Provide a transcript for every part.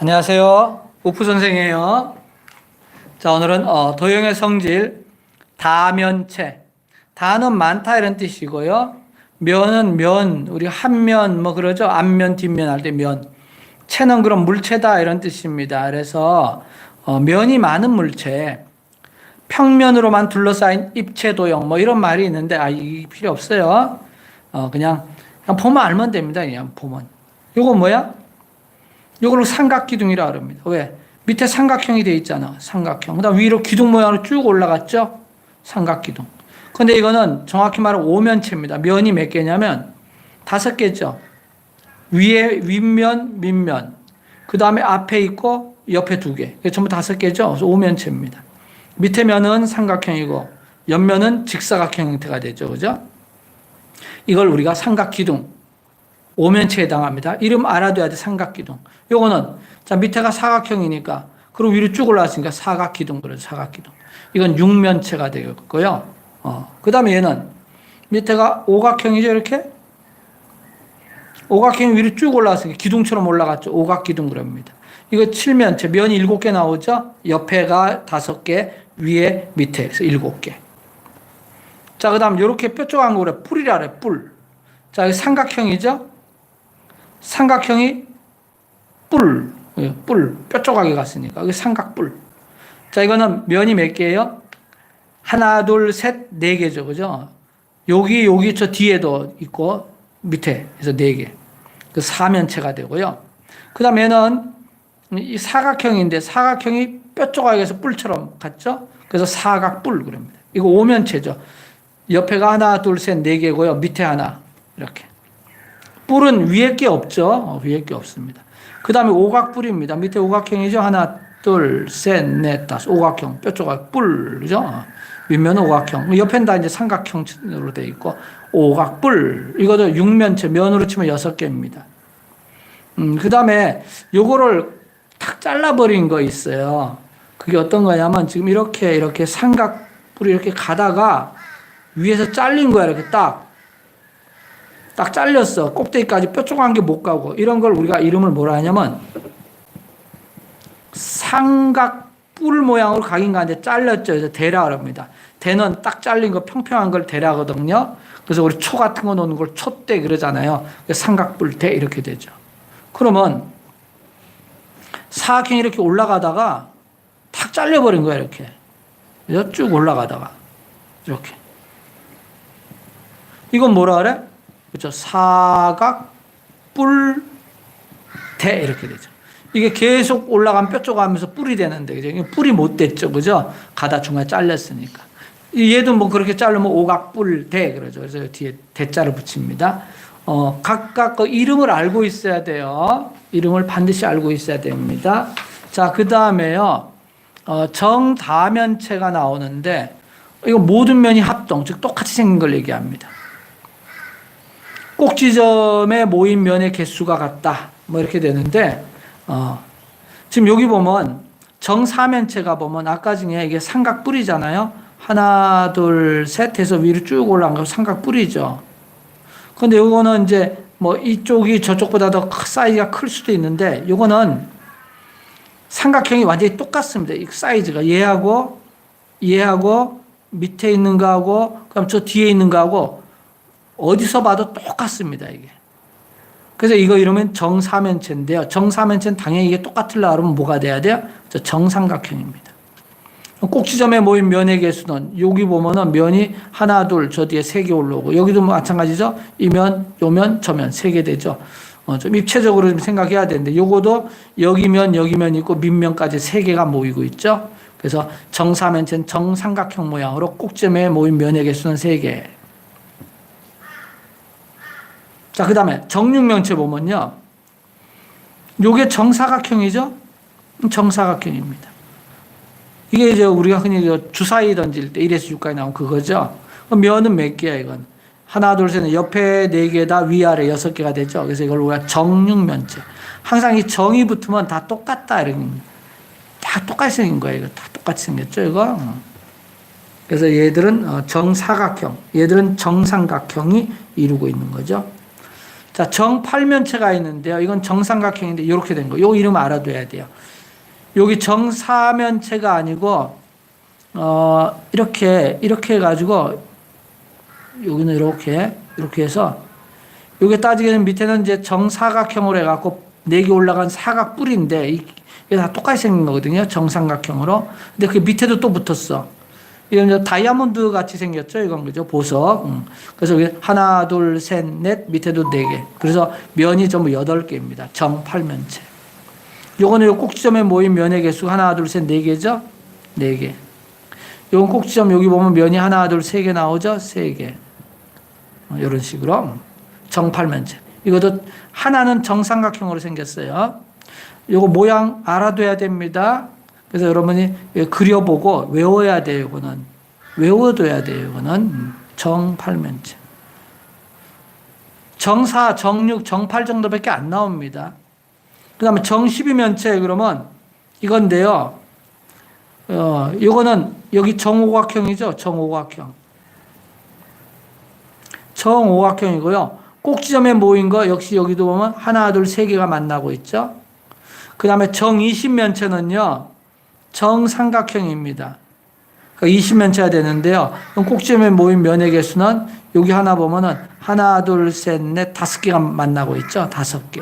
안녕하세요. 우프 선생이에요. 자, 오늘은 어, 도형의 성질, 다면체. 다는 많다 이런 뜻이고요. 면은 면, 우리 한 면 뭐 그러죠. 앞면, 뒷면 할 때 면. 체는 그럼 물체다 이런 뜻입니다. 그래서 어, 면이 많은 물체. 평면으로만 둘러싸인 입체 도형 뭐 이런 말이 있는데 아, 이 필요 없어요. 어, 그냥, 그냥 보면 알면 됩니다. 그냥 보면. 요거 뭐야? 요걸로 삼각기둥이라 그럽니다. 왜? 밑에 삼각형이 돼 있잖아. 삼각형. 그 다음 위로 기둥 모양으로 쭉 올라갔죠? 삼각기둥. 근데 이거는 정확히 말하면 오면체입니다. 면이 몇 개냐면 다섯 개죠. 위에 윗면, 밑면. 그 다음에 앞에 있고 옆에 두 개. 전부 다섯 개죠. 그래서 오면체입니다. 밑에 면은 삼각형이고 옆면은 직사각형 형태가 되죠. 그죠? 이걸 우리가 삼각기둥. 오면체에 해당합니다. 이름 알아둬야 돼, 삼각기둥. 요거는, 자, 밑에가 사각형이니까, 그리고 위로 쭉 올라왔으니까 사각기둥, 그래서 사각기둥. 이건 육면체가 되겠고요. 어, 그 다음에 얘는, 밑에가 오각형이죠, 이렇게? 오각형이 위로 쭉 올라왔으니까 기둥처럼 올라갔죠. 오각기둥 그럽니다. 이거 칠면체, 면이 일곱 개 나오죠? 옆에가 다섯 개, 위에, 밑에서 일곱 개. 자, 그 다음, 요렇게 뾰족한 거 그래. 뿔이라 그래, 뿔. 자, 이 삼각형이죠? 삼각형이 뿔, 예, 뿔, 뾰족하게 갔으니까. 이게 삼각뿔. 자, 이거는 면이 몇 개예요? 하나, 둘, 셋, 네 개죠. 그죠? 여기, 여기 저 뒤에도 있고, 밑에, 그래서 네 개. 그 사면체가 되고요. 그 다음에 얘는 이 사각형인데, 사각형이 뾰족하게 해서 뿔처럼 갔죠? 그래서 사각뿔, 그럽니다. 이거 오면체죠. 옆에가 하나, 둘, 셋, 네 개고요. 밑에 하나, 이렇게. 뿔은 위에 게 없죠. 어, 위에 게 없습니다. 그 다음에 오각뿔입니다. 밑에 오각형이죠. 하나, 둘, 셋, 넷, 다섯. 오각형. 뾰족한 뿔. 그죠? 어, 윗면은 오각형. 옆엔 다 이제 삼각형으로 되어 있고, 오각뿔. 이것도 육면체, 면으로 치면 여섯 개입니다. 음, 그 다음에 요거를 탁 잘라버린 거 있어요. 그게 어떤 거냐면 지금 이렇게, 이렇게 삼각뿔이 이렇게 가다가 위에서 잘린 거야. 이렇게 딱. 딱 잘렸어. 꼭대기까지 뾰족한 게 못 가고 이런 걸 우리가 이름을 뭐라 하냐면 삼각 뿔 모양으로 가긴 가는데 잘렸죠. 그래서 대라 그럽니다. 대는 딱 잘린 거 평평한 걸 대라거든요. 그래서 우리 초 같은 거 놓는 걸 촛대 그러잖아요. 삼각뿔대 이렇게 되죠. 그러면 사각형이 이렇게 올라가다가 탁 잘려버린 거야 이렇게. 쭉 올라가다가 이렇게. 이건 뭐라 그래? 그렇죠. 사각, 뿔, 대 이렇게 되죠. 이게 계속 올라가면 뾰족하면서 뿔이 되는데 그죠? 뿔이 못 됐죠. 그죠? 가다 중간에 잘렸으니까. 얘도 뭐 그렇게 자르면 오각, 뿔, 대 그러죠. 그래서 뒤에 대자를 붙입니다. 어, 각각 그 이름을 알고 있어야 돼요. 이름을 반드시 알고 있어야 됩니다. 자, 그 다음에요. 어, 정다면체가 나오는데 이거 모든 면이 합동, 즉 똑같이 생긴 걸 얘기합니다. 꼭지점에 모인 면의 개수가 같다. 뭐 이렇게 되는데, 어, 지금 여기 보면 정사면체가 보면 아까 중에 이게 삼각뿔이잖아요. 하나, 둘, 셋 해서 위로 쭉 올라간 거 삼각뿔이죠. 근데 요거는 이제 뭐 이쪽이 저쪽보다 더 사이즈가 클 수도 있는데 요거는 삼각형이 완전히 똑같습니다. 이 사이즈가 얘하고 얘하고 밑에 있는 거하고 그럼 저 뒤에 있는 거하고 어디서 봐도 똑같습니다, 이게. 그래서 이거 이러면 정사면체인데요. 정사면체는 당연히 이게 똑같으려고 하면 뭐가 돼야 돼요? 저 정삼각형입니다. 꼭지점에 모인 면의 개수는 여기 보면은 면이 하나, 둘, 저 뒤에 세 개 올라오고 여기도 마찬가지죠. 이 면, 요 면, 저 면 세 개 되죠. 어, 좀 입체적으로 좀 생각해야 되는데 요거도 여기 면, 여기 면 있고 밑면까지 세 개가 모이고 있죠. 그래서 정사면체는 정삼각형 모양으로 꼭지점에 모인 면의 개수는 세 개. 자, 그 다음에 정육면체 보면요. 요게 정사각형이죠? 정사각형입니다. 이게 이제 우리가 흔히 주사위 던질 때 1에서 6까지 나온 그거죠. 면은 몇 개야, 이건? 하나, 둘, 셋, 옆에 네 개다, 위아래 여섯 개가 되죠. 그래서 이걸 우리가 정육면체. 항상 이 정이 붙으면 다 똑같다, 이런. 다 똑같이 생긴 거예요. 이거 다 똑같이 생겼죠, 이거? 그래서 얘들은 어, 정사각형, 얘들은 정삼각형이 이루고 있는 거죠. 자, 정팔면체가 있는데요. 이건 정삼각형인데 이렇게 된 거. 요 이름 알아둬야 돼요. 여기 정사면체가 아니고 어 이렇게 이렇게 해 가지고 여기는 이렇게 이렇게 해서 요게 따지게는 밑에는 이제 정사각형으로 해 갖고 네 개 올라간 사각 뿔인데 이- 이게 다 똑같이 생긴 거거든요. 정삼각형으로. 근데 그 밑에도 또 붙었어. 이건 다이아몬드 같이 생겼죠. 이건 그죠. 보석. 음. 그래서 여기 하나, 둘, 셋, 넷, 밑에도 네 개. 그래서 면이 전부 여덟 개입니다. 정팔면체. 요거는 요 꼭지점에 모인 면의 개수 하나, 둘, 셋, 네 개죠? 네 개. 요건 꼭지점 여기 보면 면이 하나, 둘, 세 개 나오죠? 세 개. 이런 식으로 정팔면체. 이것도 하나는 정삼각형으로 생겼어요. 요거 모양 알아둬야 됩니다. 그래서 여러분이 그려보고 외워야 돼요. 이거는 외워둬야 돼요. 이거는 음, 정팔면체. 정사, 정육, 정팔 정도밖에 안 나옵니다. 그 다음에 정십이면체 그러면 이건데요. 어, 이거는 여기 정오각형이죠. 정오각형. 정오각형이고요. 꼭지점에 모인 거 역시 여기도 보면 하나, 둘, 세 개가 만나고 있죠. 그 다음에 정이십면체는요. 정삼각형입니다. 그러니까 20면체가 되는데요. 그럼 꼭지점에 모인 면의 개수는 여기 하나 보면은 하나, 둘, 셋, 넷, 다섯 개가 만나고 있죠. 다섯 개.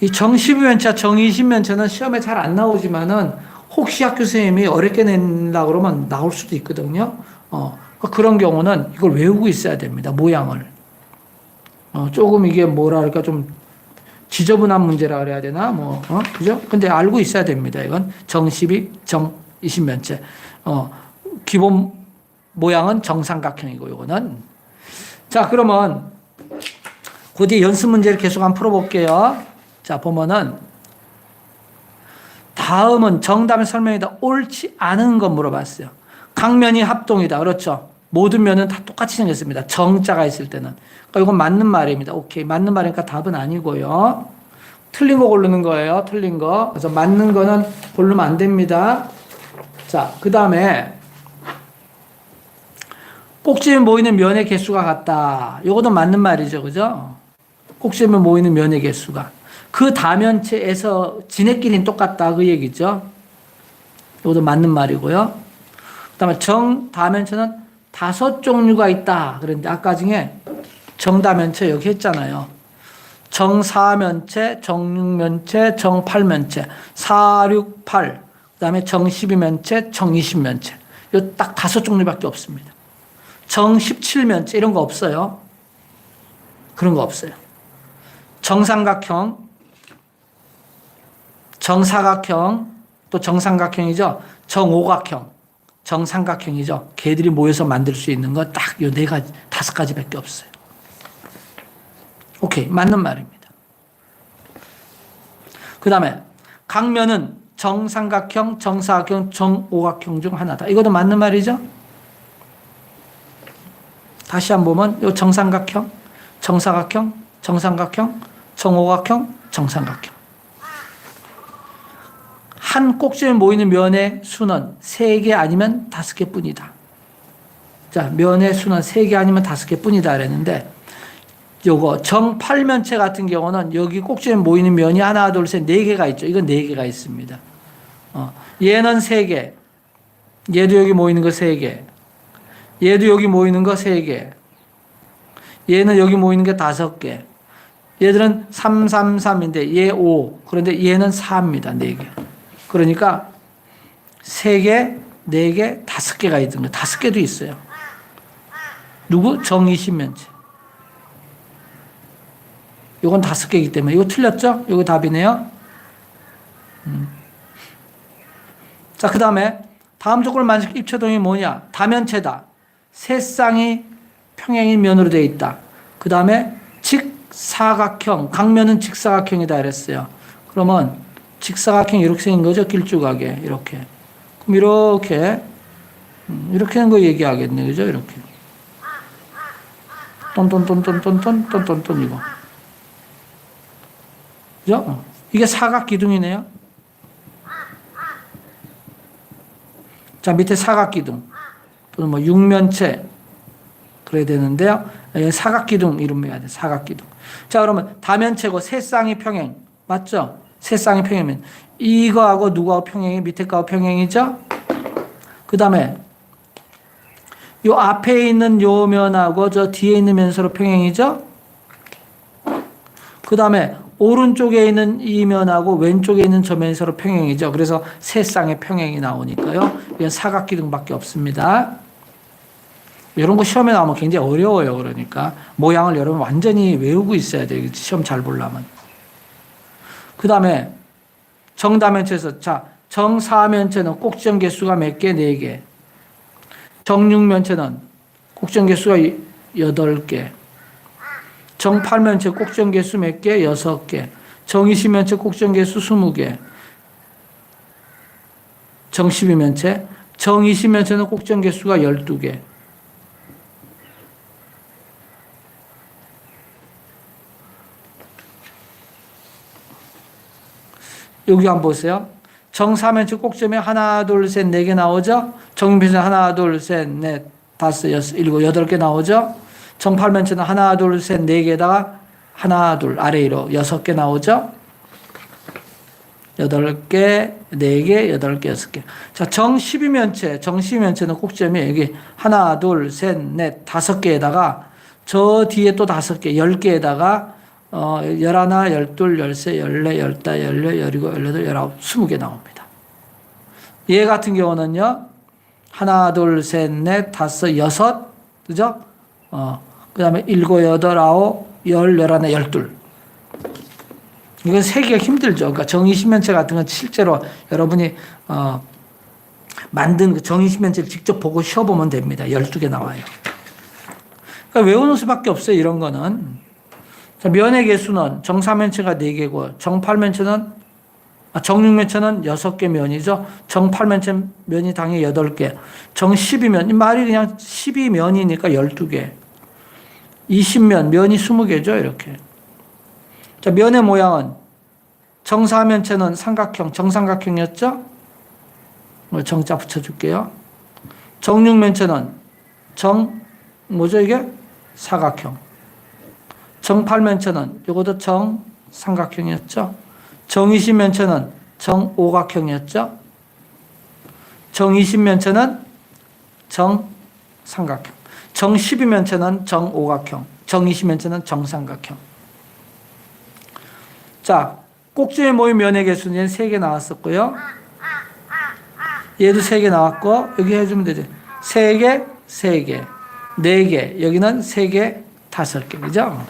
이 정십면체, 정이십면체는 시험에 잘 안 나오지만은 혹시 학교 선생님이 어렵게 낸다 그러면 나올 수도 있거든요. 어, 그런 경우는 이걸 외우고 있어야 됩니다. 모양을. 어, 조금 이게 뭐라 할까 좀 지저분한 문제라 그래야 되나 뭐 어? 그죠? 근데 알고 있어야 됩니다. 이건 정십이 정이십면체. 어, 기본 모양은 정삼각형이고 요거는 자 그러면 그 뒤에 연습 문제를 계속 한번 풀어볼게요. 자 보면은 다음은 정답의 설명이다. 옳지 않은 거 물어봤어요. 각면이 합동이다. 그렇죠. 모든 면은 다 똑같이 생겼습니다. 정자가 있을 때는. 그러니까 이건 맞는 말입니다. 오케이. 맞는 말이니까 답은 아니고요. 틀린 거 고르는 거예요. 틀린 거. 그래서 맞는 거는 고르면 안 됩니다. 자, 그 다음에 꼭지에 모이는 면의 개수가 같다. 이것도 맞는 말이죠. 그죠? 꼭지에 모이는 면의 개수가. 그 다면체에서 지네끼리는 똑같다. 그 얘기죠. 이것도 맞는 말이고요. 그 다음에 정 다면체는 다섯 종류가 있다. 그런데 아까 중에 정다면체 여기 했잖아요. 정사면체, 정육면체, 정팔면체, 사육팔, 그 다음에 정십이면체, 정이십면체. 이딱 다섯 종류밖에 없습니다. 정십칠면체 이런 거 없어요. 그런 거 없어요. 정삼각형, 정사각형, 또 정삼각형이죠. 정오각형, 정삼각형이죠. 개들이 모여서 만들 수 있는 거딱요 네 가지, 다섯 가지밖에 없어요. 오케이. 맞는 말입니다. 그 다음에 각면은 정삼각형, 정사각형, 정오각형 중 하나다. 이것도 맞는 말이죠? 다시 한 번 보면 요 정삼각형, 정사각형, 정삼각형, 정오각형, 정삼각형. 한 꼭지에 모이는 면의 수는 세개 아니면 다섯 개 뿐이다. 자, 면의 수는 세개 아니면 다섯 개 뿐이다 그랬는데 요거 정팔면체 같은 경우는 여기 꼭지에 모이는 면이 하나, 둘, 셋, 네 개가 있죠. 이건 네 개가 있습니다. 어, 얘는 세 개. 얘도 여기 모이는 거 세 개. 얘도 여기 모이는 거 세 개. 얘는 여기 모이는 게 다섯 개. 얘들은 3, 3, 3인데 얘 5. 그런데 얘는 4입니다. 네 개. 그러니까 세 개, 네 개, 다섯 개가 있는 거. 다섯 개도 있어요. 누구? 정이십면체. 이건 다섯 개이기 때문에 이거 틀렸죠? 이거 답이네요. 음. 자, 그 다음에 다음 조건을 만족 입체동이 뭐냐? 다면체다. 세 쌍이 평행인 면으로 되어 있다. 그 다음에 직사각형, 각면은 직사각형이다 그랬어요. 그러면 직사각형 이렇게 생긴 거죠? 길쭉하게 이렇게. 그럼 이렇게 음, 이렇게 하는 거 얘기하겠네, 그죠? 이렇게. 똔똔똔똔똔똔똔똔똔 이거. 그죠? 어. 이게 사각 기둥이네요. 자, 밑에 사각 기둥. 또는 뭐 육면체. 그래야 되는데요. 예, 사각 기둥 이름 해야 돼. 사각 기둥. 자, 그러면 다면체고 세 쌍이 평행. 맞죠? 세 쌍이 평행이면 이거하고 누구하고 평행이 밑에 거하고 평행이죠? 그 다음에 요 앞에 있는 요 면하고 저 뒤에 있는 면 서로 평행이죠? 그 다음에 오른쪽에 있는 이 면하고 왼쪽에 있는 저 면이 서로 평행이죠. 그래서 세 쌍의 평행이 나오니까요. 이건 사각기둥밖에 없습니다. 이런 거 시험에 나오면 굉장히 어려워요. 그러니까 모양을 여러분 완전히 외우고 있어야 돼요. 시험 잘 보려면. 그 다음에 정다면체에서 자 정사면체는 꼭지점 개수가 몇 개? 네 개. 정육면체는 꼭지점 개수가 여덟 개. 정팔면체 꼭지점 개수 몇 개? 여섯 개. 정이십면체 꼭지점 개수 스무 개. 정십이면체 정이십면체는 꼭지점 개수가 열두 개. 여기 한번 보세요. 정사면체 꼭지점에 하나, 둘, 셋, 네 개 나오죠? 정면체 하나, 둘, 셋, 넷, 다섯, 여섯, 일곱, 여덟 개 나오죠? 정팔면체는 하나, 둘, 셋, 네 개다가 하나, 둘, 아래 위로 여섯 개 나오죠? 여덟 개, 네 개, 여덟 개, 여섯 개. 자, 정 12면체, 정 12면체는 꼭지점이 여기 하나, 둘, 셋, 넷, 다섯 개에다가 저 뒤에 또 다섯 개, 열 개에다가 어, 열하나, 열둘, 열세, 열네, 열다, 열네, 열일곱, 열여덟, 열아홉, 스무 개 나옵니다. 얘 같은 경우는요, 하나, 둘, 셋, 넷, 다섯, 여섯, 그죠? 어, 그 다음에 일곱, 여덟, 아홉, 열, 열하나, 열둘. 이건 세기가 힘들죠. 그러니까 정의신면체 같은 건 실제로 여러분이, 어, 만든 그 정의신면체를 직접 보고 쉬어보면 됩니다. 12개 나와요. 그러니까 외우는 수밖에 없어요. 이런 거는. 자, 면의 개수는 정사면체가 4개고 정팔면체는 아, 정육면체는 6개 면이죠. 정팔면체 면이 당연히 8개. 정12면 말이 그냥 12면이니까 12개. 20면 면이 20개죠. 이렇게. 자, 면의 모양은 정사면체는 삼각형, 정삼각형이었죠? 뭐 정자 붙여줄게요. 정육면체는 정, 뭐죠 이게? 사각형. 정팔면체는 이것도 정삼각형이었죠. 정이십면체는 정오각형이었죠. 정이십면체는 정삼각형. 정십이면체는 정오각형. 정이십면체는 정삼각형. 자, 꼭지에 모인 면의 개수는 3개 나왔었고요. 얘도 3개 나왔고, 여기 해주면 되죠. 3개, 3개, 4개. 여기는 3개, 5개. 그죠?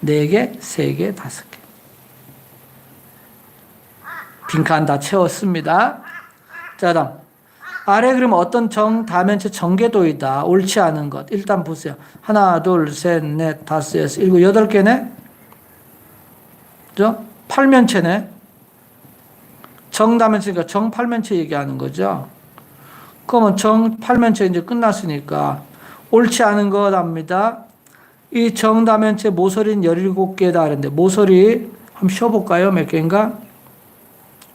네 개, 세 개, 다섯 개. 빈칸 다 채웠습니다. 자, 다음. 아래 그림 어떤 정, 다면체 정계도이다. 옳지 않은 것. 일단 보세요. 하나, 둘, 셋, 넷, 다섯, 여섯, 일곱, 여덟 개네? 그죠? 팔면체네? 정다면체니까 정팔면체 얘기하는 거죠. 그러면 정팔면체 이제 끝났으니까 옳지 않은 것 합니다. 이 정다면체 모서리는 17개다 그랬는데 모서리 한번 쉬어볼까요? 몇 개인가?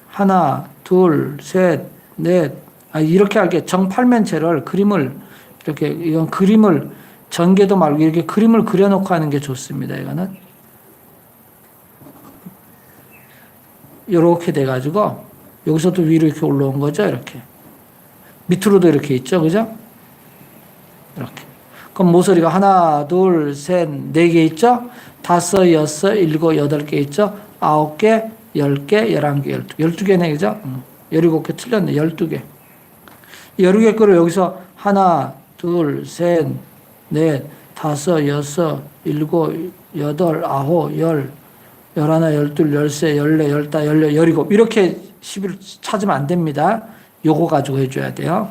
하나, 둘, 셋, 넷. 아, 이렇게 할게. 정팔면체를 그림을 이렇게 이건 그림을 전개도 말고 이렇게 그림을 그려놓고 하는 게 좋습니다. 이거는 이렇게 돼가지고 여기서도 위로 이렇게 올라온 거죠. 이렇게 밑으로도 이렇게 있죠, 그죠? 이렇게. 그럼 모서리가 하나, 둘, 셋, 네 개 있죠? 다섯, 여섯, 일곱, 여덟 개 있죠? 아홉 개, 열 개, 열한 개, 열두 개. 열두 개네, 그죠? 열일곱 개 틀렸네, 열두 개. 열두 개 거를 여기서 하나, 둘, 셋, 넷, 다섯, 여섯, 일곱, 여덟, 아홉, 열, 열하나, 열둘, 열세, 열네, 열다, 열여, 열일곱. 이렇게 시비를 찾으면 안 됩니다. 요거 가지고 해줘야 돼요.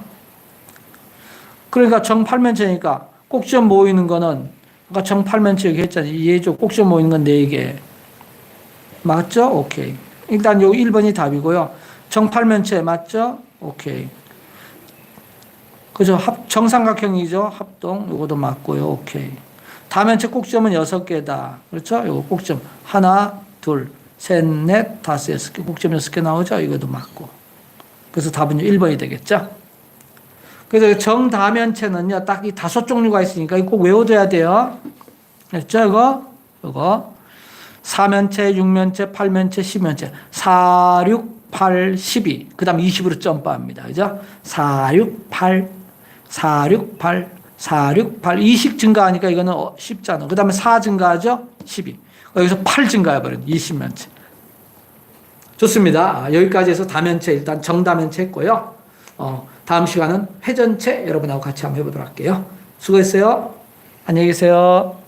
그러니까 정팔면체니까 꼭지점 모이는 거는 아까 정팔면체 얘기했잖아요. 이해죠. 꼭지점 모이는 건 4개. 맞죠? 오케이. 일단 요 1번이 답이고요. 정팔면체 맞죠? 오케이. 그죠? 합, 정삼각형이죠? 합동. 요것도 맞고요. 오케이. 다면체 꼭지점은 6개다. 그렇죠? 요거 꼭지점. 하나, 둘, 셋, 넷, 다섯, 여섯 개. 꼭지점 6개 나오죠? 이것도 맞고. 그래서 답은 1번이 되겠죠? 그래서 정다면체는요, 딱 이 다섯 종류가 있으니까 꼭 외워둬야 돼요. 됐죠? 이거? 이거. 4면체, 6면체, 8면체, 10면체. 4, 6, 8, 12. 그 다음 20으로 점프합니다. 그죠? 4, 6, 8, 4, 6, 8, 4, 6, 8. 20 증가하니까 이거는 어, 쉽잖아. 그 다음에 4 증가하죠? 12. 여기서 8 증가해버린 20면체. 좋습니다. 아, 여기까지 해서 다면체 일단 정다면체 했고요. 어, 다음 시간은 회전체 여러분하고 같이 한번 해보도록 할게요. 수고했어요. 안녕히 계세요.